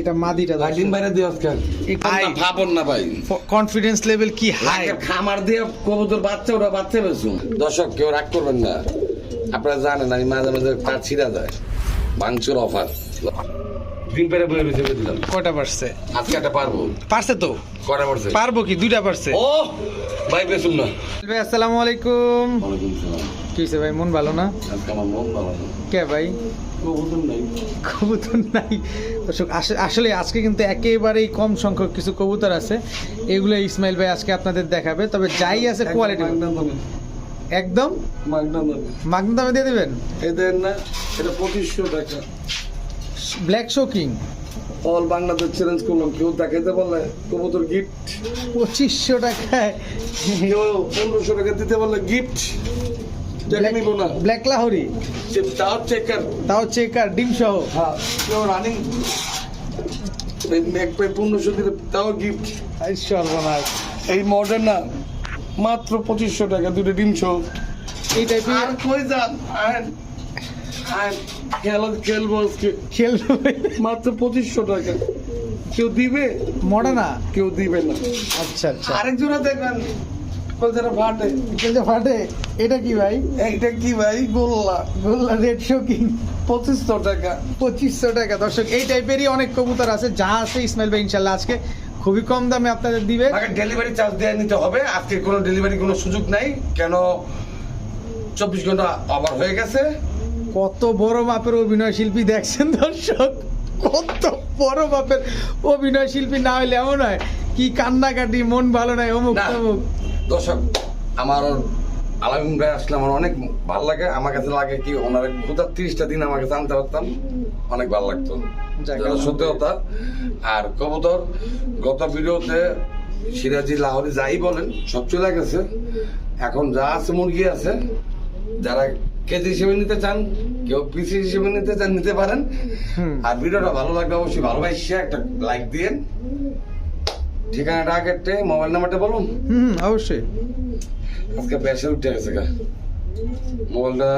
এটা মাদিটা লাইটিং বাইরে দিয়ে। ভাবন না ভাই। কনফিডেন্স লেভেল কি হাই খামার দিয়ে কবুতর বাচ্চা ওরা বাচ্চা দর্শক কেউ রাগ করবেন না। আপনারা জানেন আমি মাঝে মাঝে তার ছিঁড়া যায় ভাঙচুর অফার। দিলাম। কয়টা পারছে? আজকে একটা পারব। পারছে তো? কটা পড়ছে পারব কি? দুইটা পারছে। ও ভাই বেসুন না। ভাই আসসালামু আলাইকুম। ওয়ালাইকুম সালাম। কি হইছে ভাই মন ভালো না? আজকে আমার মন ভালো না। কে ভাই? কবুতর নাই। কবুতর নাই। দর্শক আসলে আজকে কিন্তু একেবারেই কম সংখ্যক কিছু কবুতর আছে। এগুলো ইসমাইল ভাই আজকে আপনাদের দেখাবে। তবে যাই আছে কোয়ালিটি একদম মাগনা দামে দিয়ে দেবেন? এদের না এটা পঁচিশশো টাকা। Black shocking all Bangladesh challenge করলাম কেউ দেখাইতে পারলে? কবুতর গিফট পঁচিশশো টাকায়। কেউ পনেরোশো টাকা দিতে পারলে গিফট ব্ল্যাক লাহরি তাও চেকার তাও চেকার ডিম সহ। হ্যাঁ কেউ রানিং এক পাই পনেরোশো দিলে তাও গিফট আই সর্বনাশ। এই মডার্ন না। মাত্র পঁচিশশো টাকা দুটো ডিম সহ। এই টাইপের আর কই যান? খেলা খেলব আজকে। খেলবে? মাত্র পঁচিশশো টাকা। কেউ দিবে? মডানা? কেউ দিবে না। আচ্ছা আচ্ছা। আরেকজনা দেখবেন ফাটে। ফাটে? এটা কি ভাই? এইটা কি ভাই? গোল্লা। গোল্লা রেড শোকিং। পঁচিশশো টাকা। পঁচিশশো টাকা। দর্শক এই টাইপেরই অনেক কবুতর আছে। যা আছে ইসমাইল ভাই ইনশাল্লাহ আজকে। খুবই কম দামে আপনাদের দিবে। ডেলিভারি চার্জ দেওয়া নিতে হবে। আজকে কোনো ডেলিভারি কোনো সুযোগ নাই। কেন? চব্বিশ ঘণ্টা আবার হয়ে গেছে। কত বড় মাপের অভিনয় শিল্পী দেখছেন দর্শক? কত বড় মাপের অভিনয় শিল্পী না হলে এমন হয় কি কান্নাকাটি মন ভালো নাই অমুক। তমুক। দর্শক আমার আলামিন ভাই আসলে আমার অনেক ভালো লাগে। আমার কাছে লাগে কি ওনার কোথাও তিরিশটা দিন আমার কাছে আনতে পারতাম। অনেক ভালো লাগতো। সত্যি কথা। আর কবুতর গত ভিডিওতে সিরাজি লাহোরি যাই বলেন সব চলে গেছে। এখন যা আছে মুরগি আছে। যারা কেজি হিসেবে নিতে চান কেউ পিসি হিসেবে নিতে চান নিতে পারেন। আর ভিডিওটা ভালো লাগলে অবশ্যই ভালোবাসে একটা লাইক দিয়েন। ঠিকানাটা আগেরটে মোবাইল নাম্বারটা বলুন। হুম অবশ্যই। আজকে প্রেশার উঠে গেছে গা। মোবাইলটা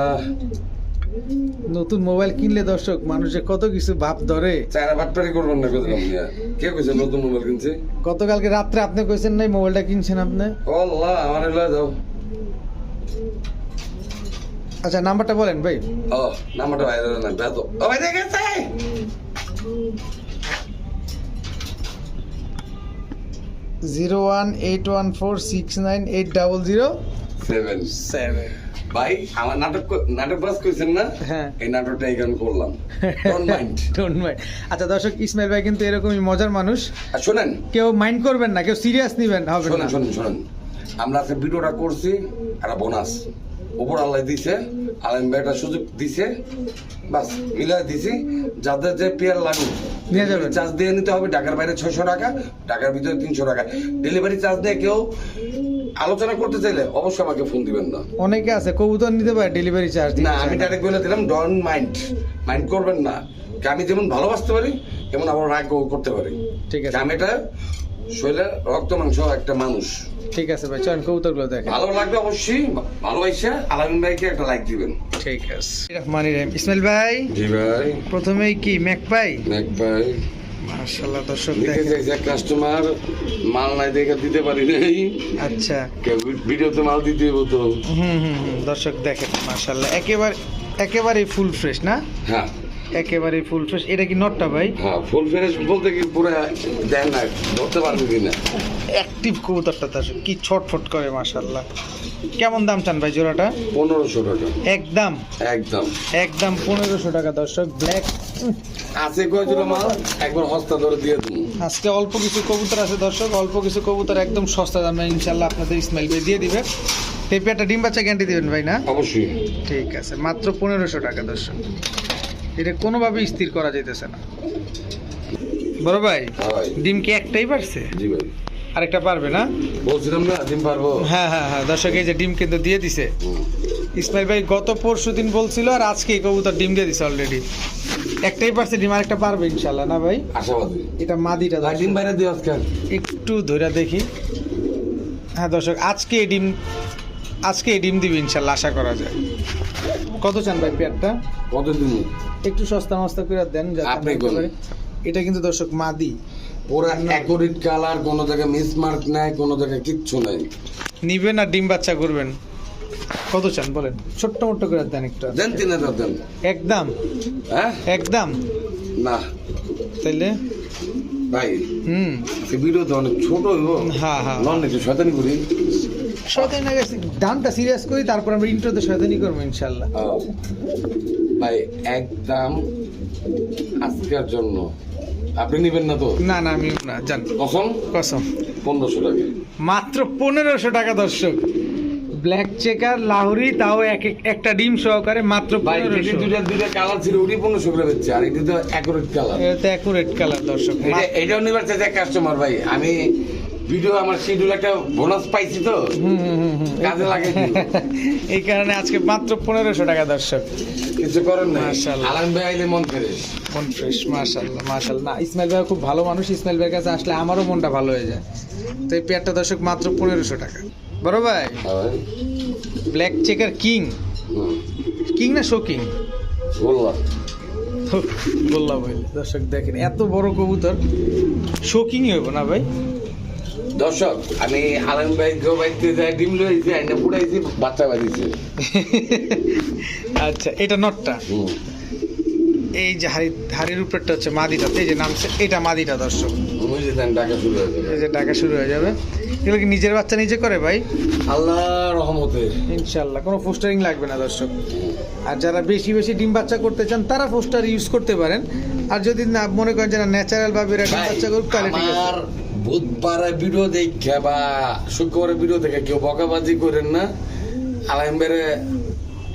নতুন মোবাইল কিনলে দর্শক মানুষে কত কিছু ভাব ধরে। চায়না বাটপারি করবেন না কোথাও কে কইছে নতুন মোবাইল কিনছে? গতকালকে রাত্রে আপনি কইছেন নাই মোবাইলটা কিনছেন আপনি? আল্লাহ আমার লয়ে যাও। আচ্ছা নাম্বারটা বলেন ভাই। ও নাম্বারটা বাইরে না বেদ ও ভাই দেখেছে zero one eight one four six nine eight double zero. Seven. Seven. ভাই আমার নাটক নাটক বাস কইছেন না? হ্যাঁ। এই নাটকটা এখানে করলাম। ডোন্ট মাইন্ড আচ্ছা দর্শক ইসমাইল ভাই কিন্তু এরকমই মজার মানুষ। আর শোনেন। কেউ মাইন্ড করবেন না কেউ সিরিয়াস নিবেন হবে না। শোনেন শোনেন। শোনেন আমরা আজকে ভিডিওটা করছি একটা বোনাস উপর আল্লাহ দিছে আলম ভাই সুযোগ দিছে বাস মিলাই দিছি যাদের যে পেয়ার লাগুক যাবেন। চার্জ দিয়ে নিতে হবে ঢাকার বাইরে ছয়শো টাকা ঢাকার ভিতরে তিনশো টাকা। ডেলিভারি চার্জ দিয়ে কেউ আলোচনা করতে চাইলে অবশ্যই আমাকে ফোন দিবেন না। অনেকে আছে কবুতর নিতে পারে ডেলিভারি চার্জ না আমি ডাইরেক্ট বলে দিলাম ডন মাইন্ড মাইন্ড করবেন না। আমি যেমন ভালোবাসতে পারি তেমন আবার রাগ করতে পারি। ঠিক আছে। আমি এটা শরীরে রক্ত মাংস একটা মানুষ। ঠিক আছে ভাই চলেন কবুতরগুলো দেখেন। ভালো লাগবে অবশ্যই ভালোবাসা আলামিন ভাইকে একটা লাইক দিবেন। ঠিক আছে। রহমানি রহিম। ইসমাইল ভাই জি ভাই। প্রথমেই কি ম্যাক ভাই? ম্যাক ভাই। মাশাআল্লাহ দর্শক দেখেন। চাইছে কাস্টমার মাল নাই দেখে দিতে পারি নাই। আচ্ছা। ভিডিওতে মাল দিতে হইব তো। হুম হুম হুম দর্শক দেখেন মাশাআল্লাহ। একেবারে একেবারে ফুল ফ্রেশ না? হ্যাঁ। একেবারে ফুল ফ্রেশ। এটা কি নটটা ভাই? হ্যাঁ ফুল ফ্রেশ বলতে কি পুরো দেন না ধরতে পারবি কিনা অ্যাক্টিভ কবুতরটা দর্শক কি ছটফট করে মাশাআল্লাহ। কেমন দাম চান ভাই জোড়াটা? পনেরোশো টাকা। একদম? একদম। একদম পনেরোশো টাকা দর্শক ব্ল্যাক আছে কয়জন মাল? একবার হস্তা ধরে দিয়ে তুমি আজকে অল্প কিছু কবুতর আছে দর্শক অল্প কিছু কবুতর একদম সস্তা দামে ইনশাল্লাহ আপনাদের ইসমাইল ভাই দিয়ে দিবে। পেঁপে একটা ডিম বাচ্চা গ্যারান্টি দিবেন ভাই না? অবশ্যই। ঠিক আছে মাত্র পনেরোশো টাকা দর্শক। এটা কোনোভাবে স্থির করা যাইতেছে না। বড় ভাই হ্যাঁ ভাই। ডিম কি একটাই পারছে? জি ভাই। আরেকটা পারবে না? বলছিলাম না ডিম পারব। হ্যাঁ হ্যাঁ হ্যাঁ দর্শক এই যে ডিম কিন্তু দিয়ে দিছে। ইসমাইল ভাই গত পরশু দিন বলছিল আর আজকে এই কবুতর ডিম দিয়ে দিছে অলরেডি একটাই পারছে ডিম আরেকটা পারবে ইনশাল্লাহ না ভাই? আশাবাদী। এটা মাদিটা। ডিম বাইরে দিয়ে আজকাল একটু ধরে দেখি। হ্যাঁ দর্শক আজকে এই ডিম আজকে ডিম দিবি ইনশাল্লাহ আশা করা যায়। কত চান ভাই পেয়ারটা? কত দিন একটু সস্তা মস্তা করে দেন যাতে। এটা কিন্তু দর্শক মাদি। পুরা অ্যাকুরেট কালার কোনো জায়গায় মিসমার্ক নাই কোনো জায়গায় কিচ্ছু নাই। নিবেন আর ডিম বাচ্চা করবেন। কত চান বলেন? ছোট্ট মোট্ট করে দেন একটু। দেন তিন হাজার দেন। একদম। হ্যাঁ? একদম। না। তাইলে? ভাই হুম। সে ভিডিওতে অনেক ছোট হ্যাঁ হ্যাঁ। একটু শয়তানি করি। শয়তানি গেছে ডানটা সিরিয়াস করি তারপর আমরা ইন্ট্রোতে শয়তানি করব ইনশাল্লাহ। ভাই একদম আজকের জন্য। আপনি নিবেন না তো? না না আমি না জান কসম? কসম। পনেরোশো টাকা। মাত্র পনেরোশো টাকা দর্শক। ব্ল্যাক চেকার লাহোরি তাও এক এক- একটা ডিম সহকারে মাত্র দুইটা দুইটা কালার ছিল ওটি পনেরোশো করে বেচছে আর এটি তো অ্যাকুরেট কালার এটা অ্যাকুরেট কালার দর্শক। এটা এটাও নিবার চাইছে কাস্টমার ভাই। আমি ভিডিও আমার শিডিউল একটা বোনাস পাইছি তো। কাজে লাগে এই কারণে আজকে মাত্র পনেরোশো টাকা দর্শক। কিছু করেন না। আলাম ভাই আইলে মন ফ্রেশ। মন ফ্রেশ মাশাল্লাহ মাশাল্লাহ। না ইসমাইল ভাই খুব ভালো মানুষ। ইসমাইল ভাইয়ের কাছে আসলে আমারও মনটা ভালো হয়ে যায়। তো এই পেয়ারটা দর্শক মাত্র পনেরোশো টাকা। বড় ভাই ব্ল্যাক চেকার কিং কিং না শো কিং বললাম। বললাম ভাই দর্শক দেখেন এত বড় কবুতর। শোকিংই হইব না ভাই? দর্শক আমি আলম ভাই গো বাইতে যাই ডিম লইছি আইনা পুড়াইছি বাচ্চা বাঁধিছি। আচ্ছা এটা নটটা? এই যে হাড়ি হাড়ির উপরটা হচ্ছে মাদিটা এই যে নামছে এটা মাদিটা দর্শক। ডাকা শুরু হয়েছে এই যে ডাকা শুরু হয়ে যাবে। এগুলো কি নিজের বাচ্চা নিজে করে ভাই? আল্লাহ রহমতে। ইনশাল্লাহ কোনো পোস্টারিং লাগবে না দর্শক। আর যারা বেশি বেশি ডিম বাচ্চা করতে চান তারা পোস্টার ইউজ করতে পারেন। আর যদি না মনে করেন যারা ন্যাচারাল ভাবে ডিম বাচ্চা করুক তাহলে ঠিক আছে। বুধবারে ভিডিও দেখে বা শুক্রবারে ভিডিও দেখে কেউ বকাবাজি করেন না। আলাইম বেড়ে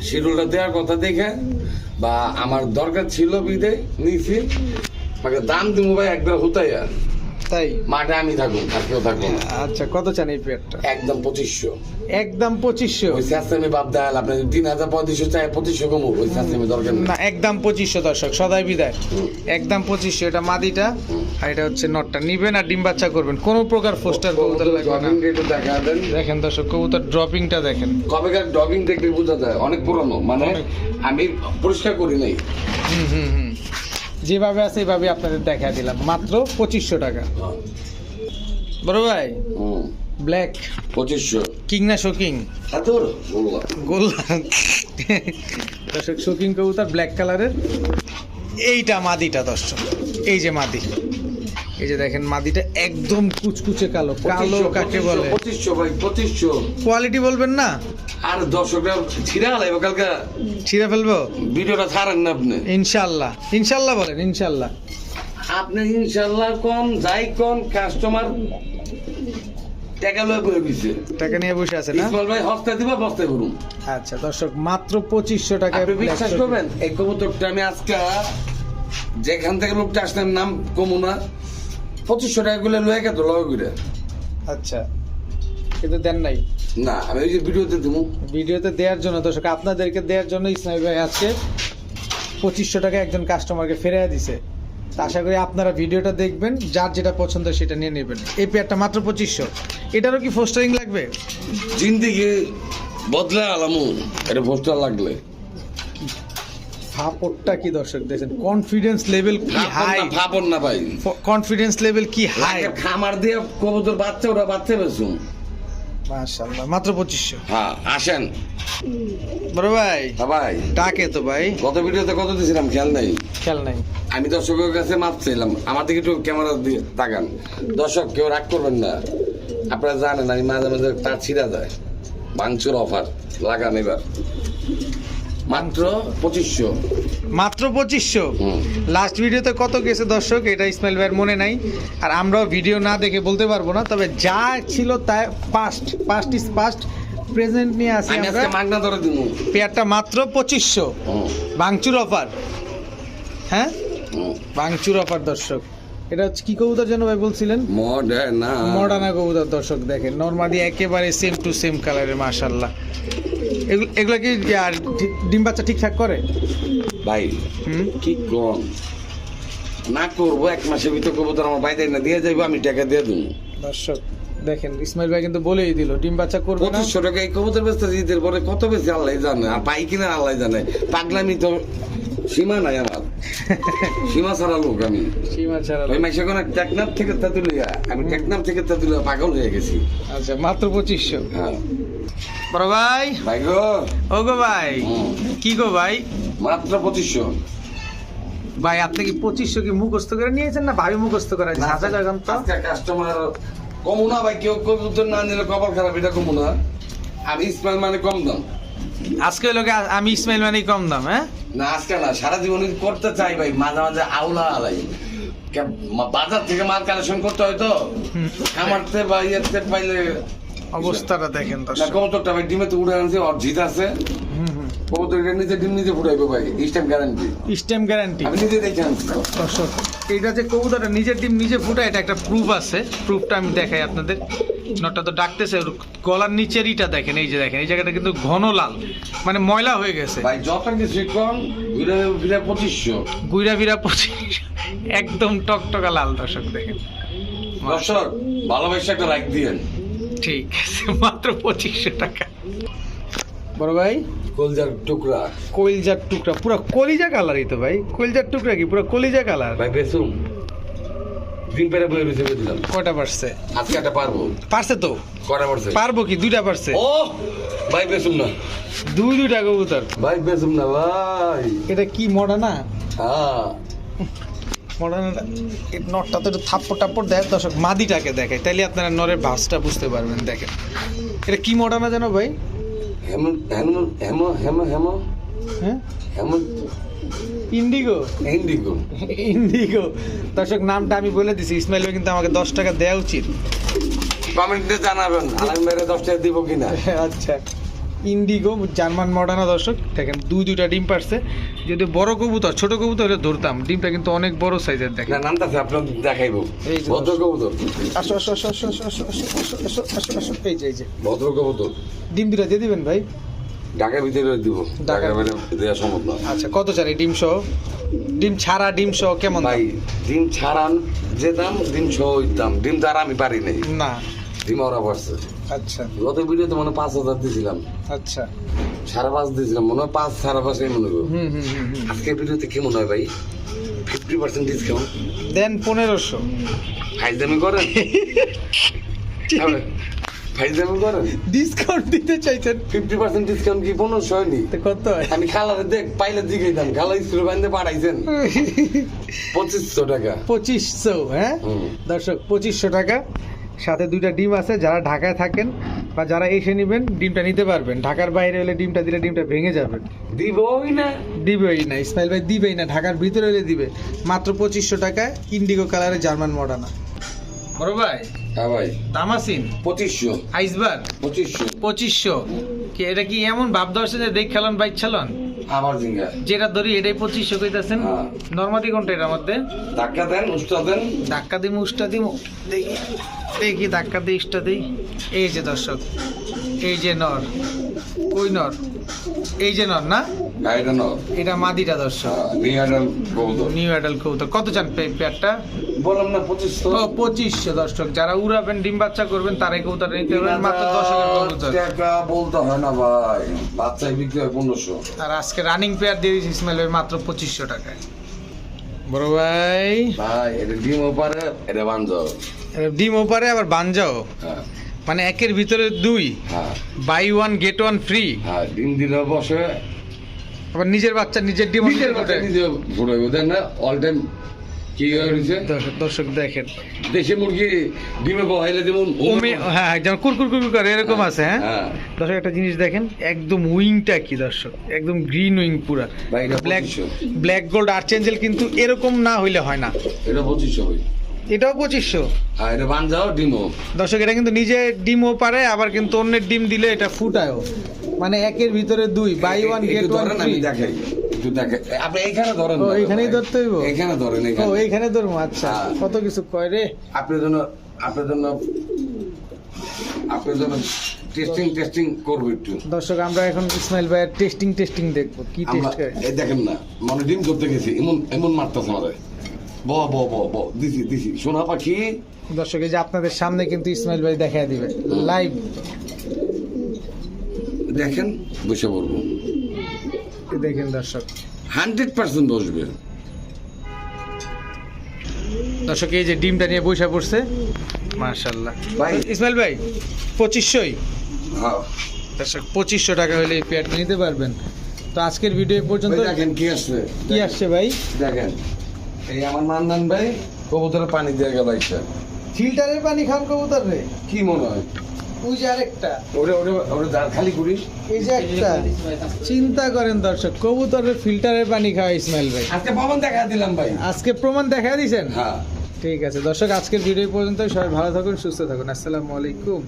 শিডিউলটা দেওয়ার কথা দেখে বা আমার দরকার ছিল বিদে নিছি। দাম দিব ভাই একবার হুতাইয়া। তাই? মাঠে আমি থাকুন আর কেউ থাকুন না। আচ্ছা কত চান এই পেয়ারটা? একদম পঁচিশশো। একদম পঁচিশশো? ওই সিস্টেমে বাপ দেয়াল আপনি তিন হাজার পঁয়ত্রিশশো চাই পঁচিশশো কমু ওই সিস্টেমে দরকার না একদম পঁচিশশো দর্শক সদাই বিদায়। একদম পঁচিশশো এটা মাদিটা আর এটা হচ্ছে নটটা। নিবেন আর ডিম বাচ্চা করবেন কোনো প্রকার পোস্টার কবুতর লাগবে না। দেখা দেখেন দর্শক কবুতর ড্রপিংটা দেখেন। কবেকার ডগিং দেখলে বোঝা যায় অনেক পুরনো। মানে আমি পরিষ্কার করি নাই। হুম হুম। যেভাবে আছে এভাবে আপনাদের দেখা দিলাম। মাত্র পঁচিশশো টাকা। বড় ভাই ব্ল্যাক পঁচিশশো। কিং। না শোকিং গোল্লা। দর্শক শোকিং কবুতর ব্ল্যাক কালারের এইটা মাদিটা দর্শক। এই যে মাদি। এই যে দেখেন মাদিটা একদম কুচকুচে কালো। কালো কাকে বলে? পঁচিশশো ভাই পঁচিশশো। কোয়ালিটি বলবেন না? আর দর্শকরা ছিড়া লাগবে কালকে। ছিঁড়ে ফেলব? ভিডিওটা ছাড়েন না আপনি। ইনশাল্লাহ। ইনশাল্লাহ বলেন ইনশাল্লাহ। আপনি ইনশাল্লাহ কোন যাই কোন কাস্টমার টাকা লয়ে দিছে টাকা নিয়ে বসে আছে না? ইসমাইল ভাই হস্তে দিবা বস্তে করুন আচ্ছা দর্শক মাত্র আপনি বিশ্বাস করবেন এই কবুতরটা আমি আজকে যেখান থেকে লোকটা আসলাম নাম কমু না। পঁচিশশো টাকা গুলো লয়ে গেত লগে করে। আচ্ছা কিন্তু দেন নাই। না আমি ওই যে ভিডিওতে দেবো। ভিডিওতে দেওয়ার জন্য দর্শক আপনাদেরকে দেওয়ার জন্য ইসমাইল ভাই আজকে পঁচিশশো টাকা একজন কাস্টমারকে ফেরাই দিছে। আশা করি আপনারা ভিডিওটা দেখবেন যার যেটা পছন্দ সেটা নিয়ে নেবেন। এই পেয়ারটা মাত্র পঁচিশশো। এটারও কি ফোস্টারিং লাগবে? জিন্দিগি বদলে আলামু এটা পোস্টার লাগলে। ফাপড়টা কি দর্শক দেখেন? কনফিডেন্স লেভেল কি হাই ভাবন না, ভাই। কনফিডেন্স লেভেল কি হাই খামার দিয়ে কবুতর বাচ্চা ওরা বাচ্চা বেসুন মাশাআল্লাহ মাত্র পঁচিশশো। হ্যাঁ আসেন। বড় ভাই হ্যাঁ ভাই। ডাকে তো ভাই। গত ভিডিওতে কত দিয়েছিলাম? খেয়াল নেই? খেয়াল নাই। আমি দর্শকের কাছে মাপ চাইলাম। আমার দিকে একটু ক্যামেরা দিয়ে তাকান। দর্শক কেউ রাগ করবেন না। আপনারা জানেন আমি মাঝে মাঝে তার ছিঁড়া যায়। ভাঙচুর অফার লাগান এবার। মাত্র পঁচিশশো। মাত্র পঁচিশশো? লাস্ট ভিডিওতে কত গেছে দর্শক? এটা ইসমাইল ভাইয়ের মনে নাই। আর আমরাও ভিডিও না দেখে বলতে পারব না তবে যা ছিল তা past past is past present নিয়ে আসি আমি আমরা। মাগনা ধরে দিব। পেয়ারটা মাত্র পঁচিশশো। ভাঙচুর অফার হ্যাঁ? ভাঙচুর অফার দর্শক। এটা হচ্ছে কি কবুতর জন্য ভাই বলছিলেন? মডার্না মডার্না কবুতর দর্শক দেখেন। নর্মালি একেবারে সেম টু সেম কালারের মাশাল্লাহ এগুলো কি আর ডিম বাচ্চা ঠিকঠাক করে? ভাই কি কম? না করব এক মাসের ভিতর কবুতর আমার বাইরে না দিয়ে যাইবো আমি টাকা দিয়ে দেবো দর্শক দেখেন ইসমাইল ভাই কিন্তু বলেই দিল ডিম বাচ্চা করবে না। পঁচিশশো টাকা এই কবুতর বেচতে ঈদের পরে কত বেশি আল্লাহ জানে আর পাই কিনা আল্লাহ জানে। পাগলামি তো সীমা নাই আমার। সীমা ছাড়া লোক আমি। সীমা ছাড়া ওই মাইসে কোন টেকনাফ থেকে তেতুলিয়া আমি টেকনাফ থেকে তেতুলিয়া পাগল হয়ে গেছি। আচ্ছা মাত্র পঁচিশশো। হ্যাঁ। বড় ভাই? ভাই গো। ও গো ভাই। কি গো ভাই? মাত্র পঁচিশশো। ভাই আপনি কি পঁচিশশো কি মুখস্থ করে নিয়েছেন না ভাবি মুখস্থ করে হাজার লাগান তো। কাস্টমার কমু না ভাই কেউ কবুতর না নিলে কপাল খারাপ এটা কমু না। আমি ইসমাইল মানে কম দাম। আজকে লোকে আমি ইসমাইল মানে কম দাম হ্যাঁ? না আজকে না সারা জীবন করতে চাই ভাই মাঝে মাঝে আউলা আলাই। মা- বাজার থেকে মাল কালেকশন করতে হয় তো? খামারতে বা ইয়েতে পাইলে অবস্থাটা দেখেন তো কবুতরটা ভাই ডিমে তো উড়ে আনছে অর্জিত জিত আছে। হুম। কবুতরটা নিজে ডিম নিজে ফুটাইবো ভাই ইস্টাম গ্যারান্টি স্টেম গ্যারান্টি আমি নিজে দেখে আনছি। দর্শক এইটা যে কবুতরটা নিজের ডিম নিজে ফুটায় এটা একটা প্রুফ আছে। প্রুফটা আমি দেখাই আপনাদের। নটটা তো ডাকতেছে গলার নিচের ইটা দেখেন এই যে দেখেন এই জায়গাটা কিন্তু ঘন লাল মানে ময়লা হয়ে গেছে। ভাই যত কিছু কম পঁচিশশো। গুইরা ফিরা পঁচিশ একদম টকটকা লাল দর্শক দেখেন। দর্শক ভালোবাসা একটা দিয়েন। ঠিক আছে মাত্র পঁচিশশো টাকা। বড় ভাই? কলজার টুকরা। কলিজার টুকরা পুরো কলিজা কালারই তো ভাই। কলিজার টুকরা কি? পুরো কলিজা কালার ভাই বেসুম। ডিম পেরে বয়ে বেঁচে দিলাম কয়টা পারছে? আজকে একটা পারব। পারছে তো? কটা পড়ছে পারব কি? দুইটা পারছে? ও ভাই বেসুম না। দুই দুইটা কবুতর। ভাই বেসুম না ভাই। এটা কি মডা না? হ্যাঁ। মডা নটটা তো একটু থাপ্পড় টাপ্পড় দেয়। দর্শক মাদিটাকে দেখে। তাইলে আপনারা নরের ভাসটা বুঝতে পারবেন দেখেন। এটা কি মডা না জানো ভাই? হেম হেম হেম হেম হেম। হ্যাঁ? ইন্ডিগো। ইন্ডিগো। ইন্ডিগো। দর্শক নামটা আমি বলে দিছি ইসমাইল কিন্তু আমাকে দশ টাকা দেওয়া উচিত। কমেন্টে জানাবেন আমি মেরে দশ টাকা দিব কিনা। আচ্ছা। ইন্ডিগো জার্মান মডার্না দর্শক দেখেন দুই দুইটা ডিম পারছে যদি বড় কবুতর ছোট কবুতর হলে ধরতাম ডিমটা কিন্তু অনেক বড় সাইজের দেখেন নামটা আপনার দেখাইবো এই যে ভদ্র কবুতর আসো আসো আসো আসো আসো আসো আসো আসো আসো আসো আসো এই যে এই যে ভদ্র কবুতর ডিম দুটা দিয়ে দিবেন ভাই ঢাকার ভিতরে দিব ঢাকার বাইরে দেওয়া সম্ভব না আচ্ছা কত চান এই ডিম সহ ডিম ছাড়া ডিম সহ কেমন? ভাই ডিম ছাড়ান যে দাম ডিম সহ দাম ডিম ছাড়া আমি পারি নাই না ডিম ওরা পারছে আচ্ছা। গত ভিডিওতে মনে পাঁচ হাজার দিয়েছিলাম। আচ্ছা। সাড়ে পাঁচ দিয়েছিলাম মনে হয় পাঁচ সাড়ে পাঁচ মনে করো হুম হুম হুম হুম। আজকের ভিডিওতে কি মনে হয় ভাই? ফিফটি পার্সেন্ট ডিসকাউন্ট দেন পনেরোশো। ফাইজদামি করেন? ফাইজদামি করেন? ডিসকাউন্ট দিতে চাইছেন? ফিফটি পার্সেন্ট ডিসকাউন্ট কি পনেরোশো হয়নি? কত হয়? আমি খালারে দেখ পাইলে দিকে দাম খালা স্কুল বান্ধে পাঠাইছেন। পঁচিশশো টাকা। পঁচিশশো হ্যাঁ। দর্শক পঁচিশশো টাকা। সাথে দুইটা ডিম আছে যারা ঢাকায় থাকেন বা যারা এসে নেবেন ডিমটা নিতে পারবেন। ঢাকার বাইরে হলে ডিমটা দিলে ডিমটা ভেঙে যাবে। দিবই না। দিবেই না ইসমাইল ভাই দিবেই না ঢাকার ভিতরে হলে দিবে। মাত্র পঁচিশশো টাকায় ইন্ডিগো কালারের জার্মান মডার্না। বড় ভাই হ্যাঁ ভাই। দামাসিন। পঁচিশশো। আইসবার পঁচিশশো। পঁচিশশো। কি এটা কি এমন ভাব ধরছে যে দেখ খেলন বাইক খেলন আবার জিঙ্গা। যেটা ধরি এটাই পঁচিশশো কইতাছেন? হ্যাঁ। নর্মাদি কোনটা এটার মধ্যে? ধাক্কা দেন উস্তা দেন। ধাক্কা দিম উষ্টা দিম। দেখি দেখি ধাক্কা দিই উষ্টা দিই। এই যে দর্শক এই যে নর কই নর এই যে নর ন? এটা মাদিটা দর্শক। নিয়াডাল কবুতর নিউ অ্যাডাল কবুতর কত চান পে- পেয়ারটা? বললাম না পঁচিশশো পঁচিশশো দর্শক। যারা উড়াবেন ডিম বাচ্চা করবেন তারাই নিতে পারবেন মাত্র দশ হাজার টাকা বলতে হয় না ভাই। বাচ্চায় বিক্রি হয় পনেরোশো। আর আজকে রানিং পেয়ার দিয়ে দিয়েছি ইসমাইল ভাই মাত্র পঁচিশশো টাকায়। বড় ভাই। ভাই এটা ডিম ওপারে এটা বান্ধ ডিম ওপারে আবার বানজাও হ্যাঁ। মানে একের ভিতরে দুই। হ্যাঁ। Buy one get one free হ্যাঁ ডিম দিলে বসে আবার নিজের বাচ্চা নিজের ডিম নিজের বাচ্চা নিজে ফুটাইবো দেন না অল টাইম কি হয়েছে দর্শক- দেখেন। দেশি মুরগি ডিমে বহাইলে যেমন ওমে হ্যাঁ যেমন কুরকুর কুরকুর করে এরকম আছে হ্যাঁ? হ্যাঁ। দর্শক একটা জিনিস দেখেন একদম উইংটা কি দর্শক? একদম গ্রিন উইং পুরা। ব্ল্যাক ব্ল্যাক গোল্ড আর্চেঞ্জেল কিন্তু এরকম না হইলে হয় না। এটা পঁচিশশো ভাই। এটাও পঁচিশশো। হ্যাঁ এটা ডিমও। দর্শক এটা কিন্তু নিজে ডিমও পারে আবার কিন্তু অন্যের ডিম দিলে এটা ফুটায়ও। মানে একের ভিতরে দুই বাই ওয়ান গেট ওয়ান আমি দেখাই আপনি এইখানে ধরেন ও এইখানেই ধরতে হইব? এইখানে ধরেন ও এইখানে ধরবো আচ্ছা। হ্যাঁ। কত কিছু কয় রে? আপনার জন্য আপনার জন্য আপনার জন্য টেস্টিং টেস্টিং করব একটু। দর্শক আমরা এখন ইসমাইল ভাইয়ের টেস্টিং টেস্টিং দেখব। কি টেস্ট করে দেখেন না মানে ডিম করতে গেছি এমন এমন মারতেছে আমাদের ব ব ব ব দিছি দিছি। সোনা পাখি? দর্শক এই যে আপনাদের সামনে কিন্তু ইসমাইল ভাই দেখা দিবে। লাইভ দেখেন বসে পড়ব। দেখেন দর্শক। হান্ড্রেড পার্সেন্ট বসবে। দর্শক এই যে ডিমটা নিয়ে বসে পড়ছে। মার্শাল্লাহ ভাই। ইসমাইল ভাই পঁচিশশোই? হ্যাঁ। দর্শক পঁচিশশো টাকা হলে এই পেয়ারটা নিতে পারবেন। তো আজকের ভিডিও পর্যন্ত দেখেন কি আসছে। কি আসছে ভাই? দেখেন। এই আমার মান্নান ভাই কবুতরের পানি দিয়ে গেল আইসা ফিল্টারের পানি খান কবুতর রে। কি মনে হয়? ওই যে আরেকটা। ওরে ওরে ওরে দাঁড় খালি করিস এই যে একটা। চিন্তা করেন দর্শক কবুতরের ফিল্টারের পানি খাওয়া ইসমাইল ভাই। আজকে পাবন দেখা দিলাম ভাই। আজকে প্রমাণ দেখা দিয়েছেন হ্যাঁ। ঠিক আছে দর্শক আজকের ভিডিও পর্যন্ত সবাই ভালো থাকুন সুস্থ থাকুন। আসসালামু আলাইকুম।